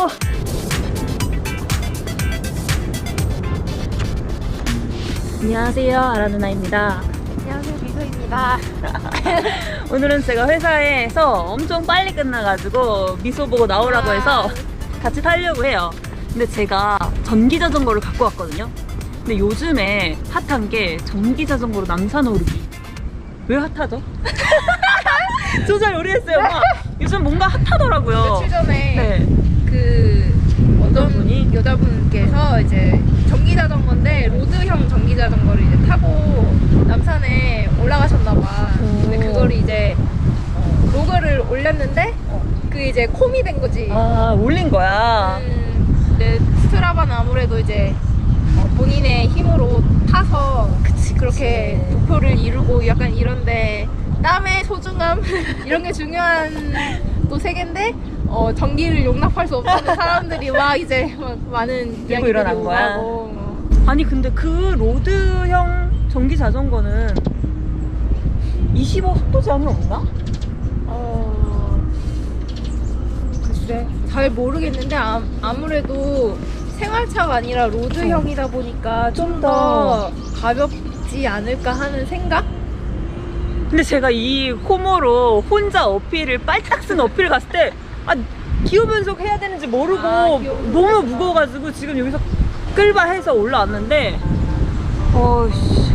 어. 안녕하세요 아라 누나입니다 안녕하세요 미소입니다. 오늘은 제가 회사에서 엄청 빨리 끝나가지고 미소 보고 나오라고 해서 같이 타려고 해요. 근데 제가 전기 자전거를 갖고 왔거든요. 근데 요즘에 핫한 게 전기 자전거로 남산 오르기. 왜 핫하죠? 저잘 모르겠어요. 막 요즘 뭔가 핫하더라고요. 며칠 전에 네. 그 어떤 여자분이? 여자분께서 이제 전기 자전거인데 로드형 전기 자전거를 이제 타고 남산에 올라가셨나 봐. 근데 오. 그거를 이제 어, 로그를 올렸는데 그 이제 콤이 된 거지. 아, 올린 거야. 음, 근데 스트라바는 아무래도 이제 어, 본인의 힘으로 타서 그렇게 목표를 이루고 약간 이런데 땀의 소중함 이런 게 중요한 또 세계인데 어, 전기를 용납할 수 없는 사람들이 막 이제 막 많은 이야기들이 일어난 거야? 오가고 아니 근데 그 로드형 전기 자전거는 25 속도 제한은 없나? 어, 글쎄 잘 모르겠는데 아, 아무래도 생활차가 아니라 로드형이다 보니까 좀좀더 가볍지 않을까 하는 생각? 근데 제가 이 호모로 혼자 어필을 빨딱 쓴 어필 갔을 때 아, 기어 변속 해야 되는지 모르고 아. 너무 무거워가지고 지금 여기서 끌바 해서 올라왔는데 어씨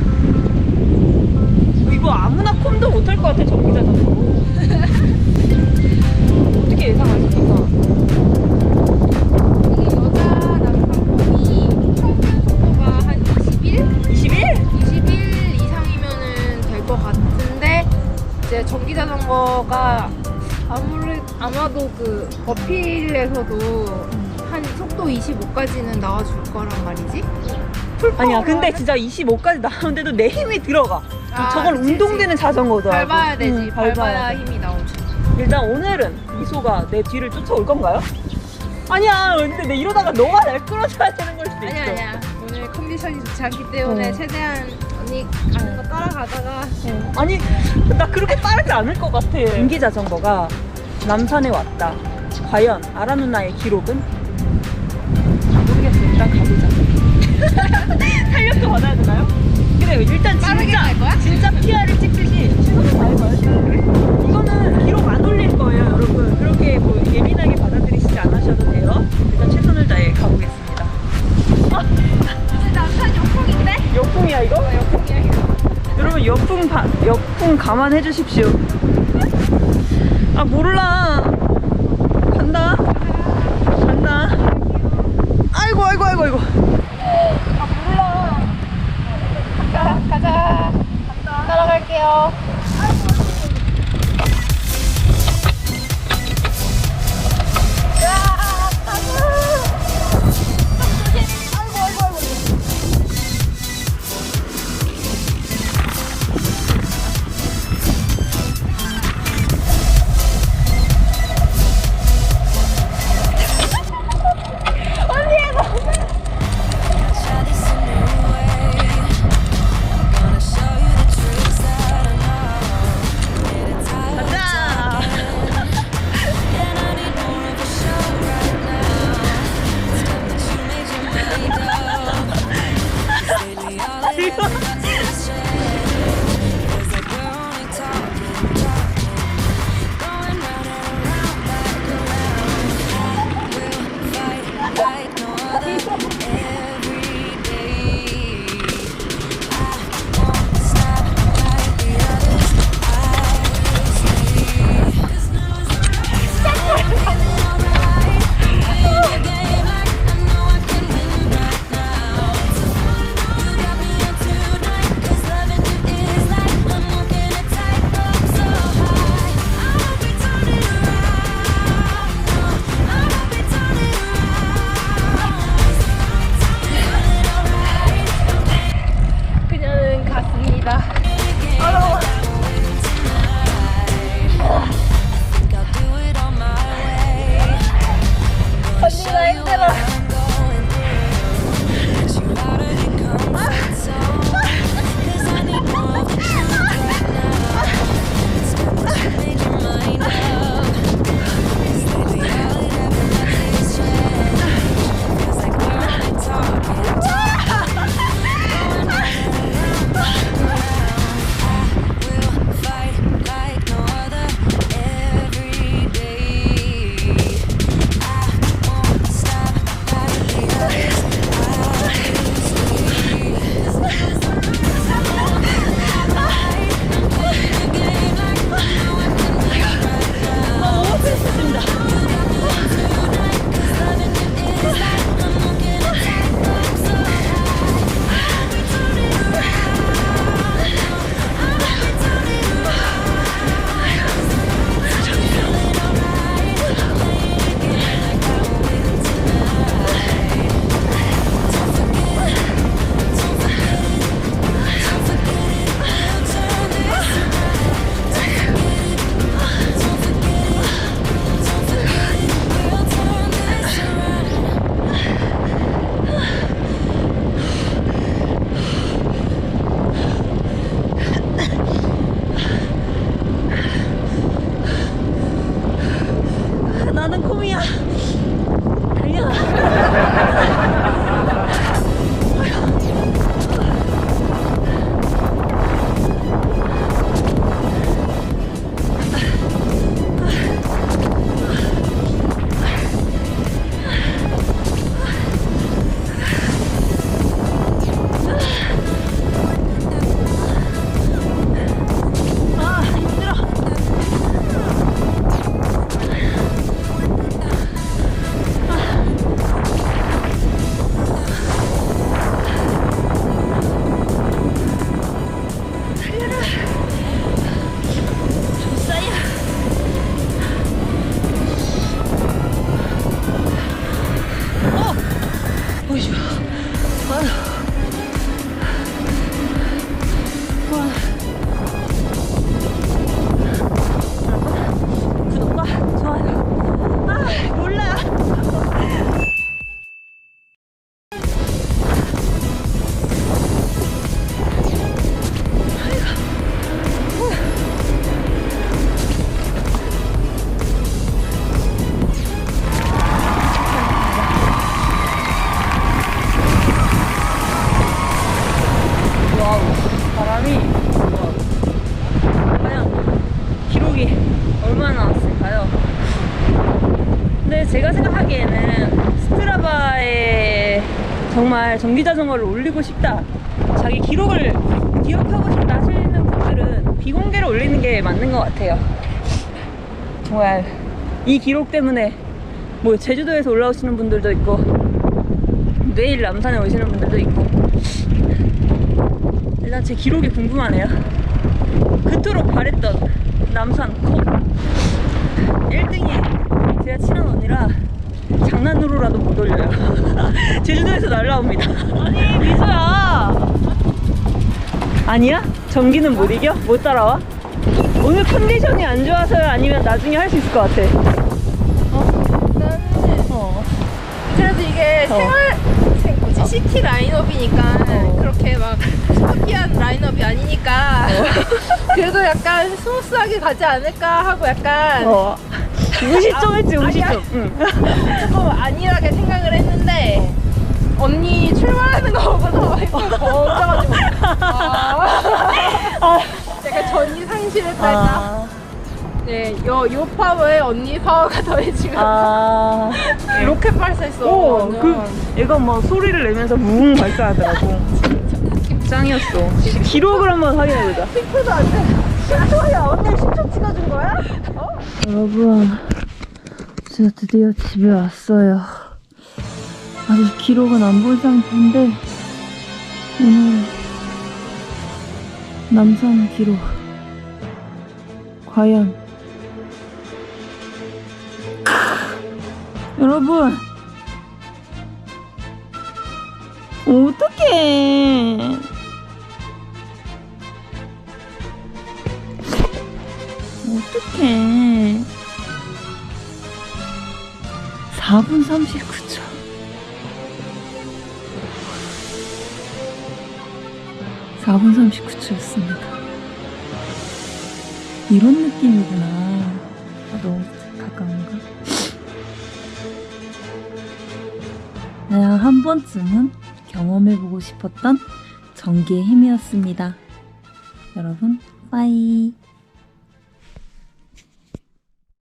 이거 아무나 콤도 못할 것 같아 전기자전거 그 어필에서도 한 속도 25까지는 나와줄 거란 말이지. 아니야 근데 진짜 25까지 나오는데도 내 힘이 들어가 아, 저건 그치, 운동되는 자전거더라고 밟아야 되지. 응, 밟아야 돼. 힘이 나오지. 일단 오늘은 미소가 내 뒤를 쫓아올 건가요? 아니야 근데 내 이러다가 너가 날 끌어줘야 되는 걸 수도 있어 아니야 아니야. 오늘 컨디션이 좋지 않기 때문에 어. 최대한 언니 가는 거 따라가다가 어. 아니 나 그렇게 빠르지 않을 것 같아 전기 자전거가 남산에 왔다 과연 아라 누나의 기록은? 모르겠어 일단 가보자 탄력도 받아야 되나요? 그래 일단 진짜? 진짜 PR을 찍듯이 신호를 밟아야지 이거는 기록 안 올릴 거예요 여러분 그렇게 뭐 예민하게 받아들이시지 않으셔도 돼요 일단 최선을 다해 가보겠습니다 남산 역풍인데? 역풍이야 이거? 역풍이야 이거. 여러분 역풍 바, 역풍 감안해 주십시오. 아 몰라. 정말 전기 자전거를 올리고 싶다. 자기 기록을 기록하고 싶다 하시는 분들은 비공개로 올리는 게 맞는 것 같아요. 정말 이 기록 때문에 뭐 제주도에서 올라오시는 분들도 있고 내일 남산에 오시는 분들도 있고 일단 제 기록이 궁금하네요. 그토록 바랬던 남산 컵 1등이 제가 친한 언니라 장난으로라도 못 올려요. 제주도에서 날라옵니다. 아니 미소야. 아니야? 전기는 못 이겨? 못 따라와? 오늘 컨디션이 안 좋아서요? 아니면 나중에 할 수 있을 것 같아? 나는 어. 그래도 이게 어. 생활 생- 뭐지 시티 라인업이니까 어. 그렇게 막 스포티한 라인업이 아니니까 어. 그래도 약간 스무스하게 가지 않을까 하고 약간 어. 무시 좀 했지, 무시 아니야. 좀. 응. 조금 안일하게 생각을 했는데 언니 출발하는 거 보고서 멈춰가지고 아, 약간 전이 상실했다 했다 아. 네, 요, 요 파워에 언니 파워가 더해지면서 아. 로켓 발사했어 오. 그, 얘가 막 소리를 내면서 무웅 발사하더라고. 짱이었어. 기록을 한번 확인해보자. 10초도 안 돼. 10초야. 언니 10초 찍어준 거야? 어? 여러분, 제가 드디어 집에 왔어요. 아직 기록은 안 본 상태인데, 오늘 남산 기록. 과연. 여러분! 어떡해! 어떡해. 4분 39초. (4분 39초였습니다) 이런 느낌이구나. 아, 너무 가까운가? 그냥 한 번쯤은 경험해보고 싶었던 전기의 힘이었습니다. 여러분 빠이